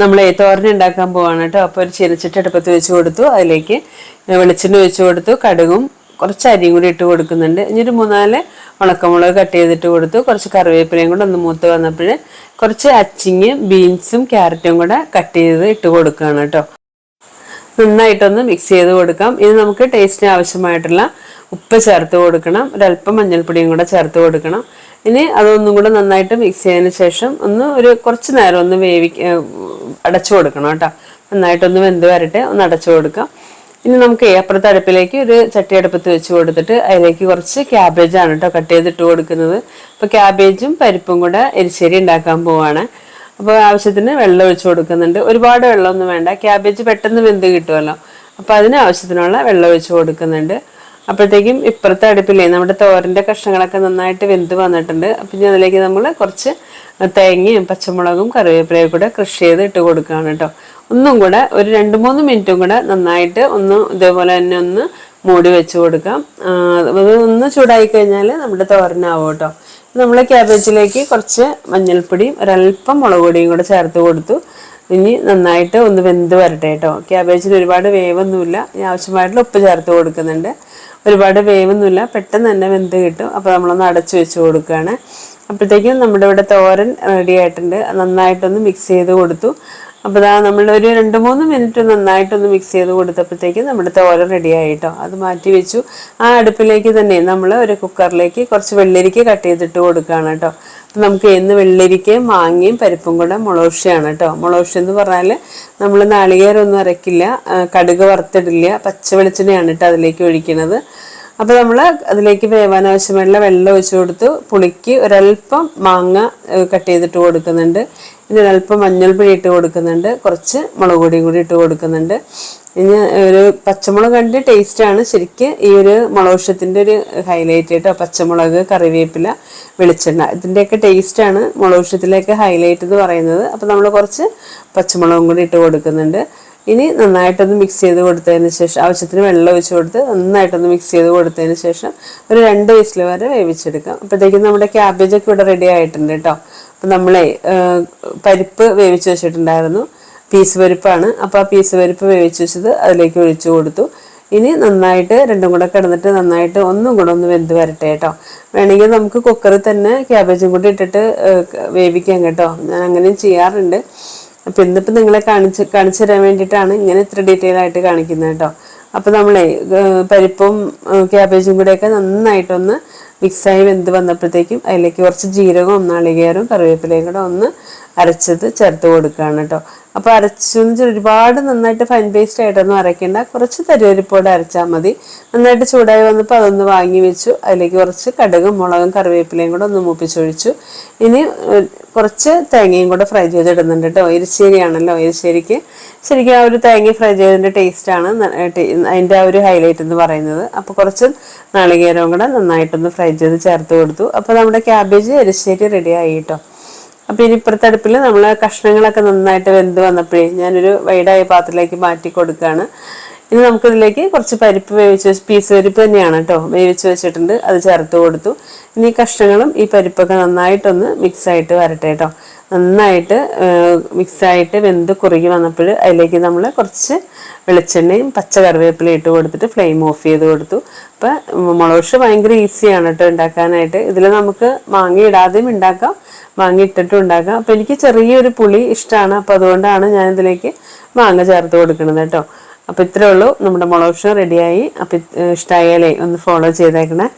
നമ്മൾ തോരൻ ഉണ്ടാക്കാൻ പോവാണ് കേട്ടോ. അപ്പോൾ ഒരു ചീനച്ചട്ടി അടുപ്പത്ത് വെച്ച് കൊടുത്തു. അതിലേക്ക് വെളിച്ചെണ്ണ വെച്ച് കൊടുത്തു. കടുകും കുറച്ച് അരിയും കൂടി ഇട്ട് കൊടുക്കുന്നുണ്ട്. ഇനി ഒരു മൂന്നാൽ ഉണക്കമുളക് കട്ട് ചെയ്തിട്ട് കൊടുത്തു. കുറച്ച് കറിവേപ്പിലയും കൂടെ ഒന്ന് മൂത്ത് വന്നപ്പോൾ കുറച്ച് അച്ചിങ്ങ് ബീൻസും ക്യാരറ്റും കൂടെ കട്ട് ചെയ്ത് ഇട്ട് കൊടുക്കുകയാണ് കേട്ടോ. നന്നായിട്ടൊന്ന് മിക്സ് ചെയ്ത് കൊടുക്കാം. ഇനി നമുക്ക് ടേസ്റ്റിന് ആവശ്യമായിട്ടുള്ള ഉപ്പ് ചേർത്ത് കൊടുക്കണം. ഒരല്പം മഞ്ഞൾപ്പൊടിയും കൂടെ ചേർത്ത് കൊടുക്കണം. ഇനി അതൊന്നും കൂടെ നന്നായിട്ട് മിക്സ് ചെയ്തതിന് ശേഷം ഒന്ന് ഒരു കുറച്ച് നേരം ഒന്ന് വേവി അടച്ചു കൊടുക്കണം കേട്ടോ. നന്നായിട്ടൊന്ന് വെന്ത് വരട്ടെ ഒന്ന് അടച്ചു കൊടുക്കാം. ഇനി നമുക്ക് അപ്പുറത്തെ അടുപ്പിലേക്ക് ഒരു ചട്ടി അടുപ്പത്ത് വെച്ച് കൊടുത്തിട്ട് അതിലേക്ക് കുറച്ച് ക്യാബേജാണ് കേട്ടോ കട്ട് ചെയ്തിട്ട് കൊടുക്കുന്നത്. അപ്പോൾ ക്യാബേജും പരിപ്പും കൂടെ എരിശ്ശേരി ഉണ്ടാക്കാൻ പോവാണ്. അപ്പോൾ ആവശ്യത്തിന് വെള്ളം ഒഴിച്ച് കൊടുക്കുന്നുണ്ട്. ഒരുപാട് വെള്ളമൊന്നും വേണ്ട. ക്യാബേജ് പെട്ടെന്ന് വെന്ത് കിട്ടുമല്ലോ. അപ്പോൾ അതിന് ആവശ്യത്തിനുള്ള വെള്ളം ഒഴിച്ച് കൊടുക്കുന്നുണ്ട്. അപ്പോഴത്തേക്കും ഇപ്പുറത്തെ അടുപ്പിലേ നമ്മുടെ തോരന്റെ കഷ്ണങ്ങളൊക്കെ നന്നായിട്ട് വെന്ത് വന്നിട്ടുണ്ട്. അപ്പം ഇനി അതിലേക്ക് നമ്മൾ കുറച്ച് തേങ്ങയും പച്ചമുളകും കറിവേപ്പിലയും കൂടെ കൃഷി ചെയ്ത് ഇട്ട് കൊടുക്കുകയാണ് കേട്ടോ. ഒന്നും കൂടെ ഒരു രണ്ട് മൂന്ന് മിനിറ്റും കൂടെ നന്നായിട്ട് ഒന്ന് ഇതേപോലെ തന്നെ ഒന്ന് മൂടി വെച്ച് കൊടുക്കാം. അത് ഒന്ന് ചൂടായി കഴിഞ്ഞാൽ നമ്മുടെ തോരനാവും കേട്ടോ. നമ്മൾ ക്യാബേജിലേക്ക് കുറച്ച് മഞ്ഞൾപ്പൊടിയും ഒരല്പം മുളക് പൊടിയും കൂടെ ചേർത്ത് കൊടുത്തു. ഇനി നന്നായിട്ട് ഒന്ന് വെന്ത് വരട്ടെ കേട്ടോ. ക്യാബേജിന് ഒരുപാട് വേവൊന്നുമില്ല. ആവശ്യമായിട്ടുള്ള ഉപ്പ് ചേർത്ത് കൊടുക്കുന്നുണ്ട്. ഒരുപാട് വേവൊന്നുമില്ല. പെട്ടെന്ന് തന്നെ വെന്ത് കിട്ടും. അപ്പോൾ നമ്മളൊന്ന് അടച്ചു വെച്ച് കൊടുക്കുകയാണ്. അപ്പോഴത്തേക്കും നമ്മുടെ ഇവിടെ തോരൻ റെഡി ആയിട്ടുണ്ട്. നന്നായിട്ടൊന്ന് മിക്സ് ചെയ്ത് കൊടുത്തു. അപ്പോൾ ഇതാ നമ്മൾ ഒരു രണ്ട് മൂന്ന് മിനിറ്റ് നന്നായിട്ടൊന്ന് മിക്സ് ചെയ്ത് കൊടുത്തപ്പോഴത്തേക്ക് നമ്മുടെ തോര റെഡി ആയിട്ടോ. അത് മാറ്റി വെച്ചു. ആ അടുപ്പിലേക്ക് തന്നെ നമ്മൾ ഒരു കുക്കറിലേക്ക് കുറച്ച് വെള്ളരിക്ക കട്ട് ചെയ്തിട്ട് കൊടുക്കുകയാണ് കേട്ടോ. അപ്പം നമുക്ക് എന്ന് വെള്ളരിക്കയും മാങ്ങയും പരിപ്പും കൂടെ മുളകുഷിയാണ് കേട്ടോ. മുളകുഷി എന്ന് പറഞ്ഞാൽ നമ്മൾ നാളികേരമൊന്നും അരക്കില്ല കടുക് വറുത്തിടില്ല പച്ച വെളിച്ചെണ്ണയാണ് കേട്ടോ അതിലേക്ക് ഒഴിക്കുന്നത് അപ്പോൾ നമ്മൾ അതിലേക്ക് വേവാൻ വെള്ളം ഒഴിച്ച് കൊടുത്തു പുളിക്ക് ഒരല്പം മാങ്ങ കട്ട് ചെയ്തിട്ട് കൊടുക്കുന്നുണ്ട്. ഇനി ഒരല്പം മഞ്ഞൾപ്പൊടി ഇട്ട് കൊടുക്കുന്നുണ്ട്. കുറച്ച് മുളക് പൊടിയും കൂടി ഇട്ട് കൊടുക്കുന്നുണ്ട്. ഇനി ഒരു പച്ചമുളക് കണ്ട് ടേസ്റ്റാണ് ശരിക്കും ഈ ഒരു മുളകുഷത്തിന്റെ ഒരു ഹൈലൈറ്റ് ആയിട്ട് പച്ചമുളക് കറിവേപ്പില വെളിച്ചെണ്ണ ഇതിന്റെയൊക്കെ ടേസ്റ്റാണ് മുളകുഷത്തിലേക്ക് ഹൈലൈറ്റ് എന്ന് പറയുന്നത്. അപ്പോൾ നമ്മൾ കുറച്ച് പച്ചമുളകും കൂടി ഇട്ട് കൊടുക്കുന്നുണ്ട്. ഇനി നന്നായിട്ടൊന്ന് മിക്സ് ചെയ്ത് കൊടുത്തതിന് ശേഷം ആവശ്യത്തിന് വെള്ളം ഒഴിച്ച് കൊടുത്ത് നന്നായിട്ടൊന്ന് മിക്സ് ചെയ്ത് കൊടുത്തതിന് ശേഷം ഒരു രണ്ട് വിസിൽ വരെ വേവിച്ചെടുക്കാം. അപ്പോഴത്തേക്കും നമ്മുടെ ക്യാബേജൊക്കെ ഇവിടെ റെഡി ആയിട്ടുണ്ട് കേട്ടോ. അപ്പം നമ്മളെ പരിപ്പ് വേവിച്ച് വെച്ചിട്ടുണ്ടായിരുന്നു. പീസ് പരിപ്പാണ്. അപ്പോൾ ആ പീസ് പരിപ്പ് വേവിച്ച് വെച്ചത് അതിലേക്ക് ഒഴിച്ചു കൊടുത്തു. ഇനി നന്നായിട്ട് രണ്ടും കൂടെ കിടന്നിട്ട് നന്നായിട്ട് ഒന്നും കൂടെ ഒന്ന് വെന്ത് വരട്ടെ കേട്ടോ. വേണമെങ്കിൽ നമുക്ക് കുക്കറിൽ തന്നെ ക്യാബേജും കൂടി ഇട്ടിട്ട് വേവിക്കാം കേട്ടോ. ഞാൻ അങ്ങനെയും ചെയ്യാറുണ്ട്. അപ്പം ഇന്നിപ്പോൾ നിങ്ങളെ കാണിച്ച് കാണിച്ചു തരാൻ വേണ്ടിയിട്ടാണ് ഇങ്ങനെ ഇത്ര ഡീറ്റെയിൽ ആയിട്ട് കാണിക്കുന്നത് കേട്ടോ. അപ്പോൾ നമ്മളെ പരിപ്പും ക്യാബേജും കൂടെയൊക്കെ നന്നായിട്ടൊന്ന് മിക്സായി വെന്ത് വന്നപ്പോഴത്തേക്കും അതിലേക്ക് കുറച്ച് ജീരകവും നാളികേരവും കറിവേപ്പിലയും കൂടെ ഒന്ന് അരച്ചത് ചേർത്ത് കൊടുക്കുകയാണ് കേട്ടോ. അപ്പോൾ അരച്ചെന്ന് ഒരുപാട് നന്നായിട്ട് ഫൈൻ പേസ്റ്റ് ആയിട്ടൊന്നും അരയ്ക്കേണ്ട. കുറച്ച് തരുവരിപ്പോടെ അരച്ചാൽ മതി. നന്നായിട്ട് ചൂടായി വന്നപ്പോൾ അതൊന്ന് വാങ്ങി വെച്ചു. അതിലേക്ക് കുറച്ച് കടുകും മുളകും കറിവേപ്പിലയും കൂടെ ഒന്ന് മൂപ്പിച്ചൊഴിച്ചു. ഇനി കുറച്ച് തേങ്ങയും കൂടെ ഫ്രൈ ചെയ്തിടുന്നുണ്ട് കേട്ടോ. എരിശ്ശേരിയാണല്ലോ എരിശ്ശേരിക്ക്. ശരിക്കും ആ ഒരു തേങ്ങ ഫ്രൈ ചെയ്തതിന്റെ ടേസ്റ്റാണ് അതിന്റെ ആ ഒരു ഹൈലൈറ്റ് എന്ന് പറയുന്നത്. അപ്പോൾ കുറച്ച് നാളികേരവും കൂടെ നന്നായിട്ടൊന്ന് ഫ്രൈ ചെയ്ത് ചേർത്ത് കൊടുത്തു. അപ്പോൾ നമ്മുടെ ക്യാബേജ് എരിശ്ശേരി റെഡി ആയി കേട്ടോ. അപ്പോൾ ഇനി ഇപ്പുറത്തെ അടുപ്പിൽ നമ്മൾ കഷ്ണങ്ങളൊക്കെ നന്നായിട്ട് വെന്ത് വന്നപ്പോഴേ ഞാനൊരു വൈഡായ പാത്രത്തിലേക്ക് മാറ്റി കൊടുക്കുകയാണ്. ഇനി നമുക്കിതിലേക്ക് കുറച്ച് പരിപ്പ് വേവിച്ച് വെച്ച് പീസ് പരിപ്പ് തന്നെയാണ് കേട്ടോ വേവിച്ച് വെച്ചിട്ടുണ്ട്. അത് ചേർത്ത് കൊടുത്തു. ഇനി കഷ്ണങ്ങളും ഈ പരിപ്പൊക്കെ നന്നായിട്ടൊന്ന് മിക്സ് ആയിട്ട് വരട്ടെ കേട്ടോ. നന്നായിട്ട് മിക്സായിട്ട് വെന്ത് കുറുകി വന്നപ്പോൾ അതിലേക്ക് നമ്മൾ കുറച്ച് വെളിച്ചെണ്ണയും പച്ച കറിവേപ്പിലയും ഇട്ട് കൊടുത്തിട്ട് ഫ്ലെയിം ഓഫ് ചെയ്ത് കൊടുത്തു. അപ്പോൾ മുളകുഷ് ഭയങ്കര ഈസിയാണ് കേട്ടോ ഉണ്ടാക്കാനായിട്ട്. ഇതിൽ നമുക്ക് മാങ്ങ ഇടാതെയും ഉണ്ടാക്കാം മാങ്ങ ഇട്ടിട്ടും ഉണ്ടാക്കാം. അപ്പോൾ എനിക്ക് ചെറിയൊരു പുളി ഇഷ്ടമാണ് അപ്പോൾ അതുകൊണ്ടാണ് ഞാൻ ഇതിലേക്ക് മാങ്ങ ചേർത്ത് കൊടുക്കുന്നത് കേട്ടോ. അപ്പോൾ ഇത്രയേ ഉള്ളൂ. നമ്മുടെ മുളകുഷ് റെഡിയായി. അപ്പോൾ ഇഷ്ടമായാലേ ഒന്ന് ഫോളോ ചെയ്തേക്കണേ.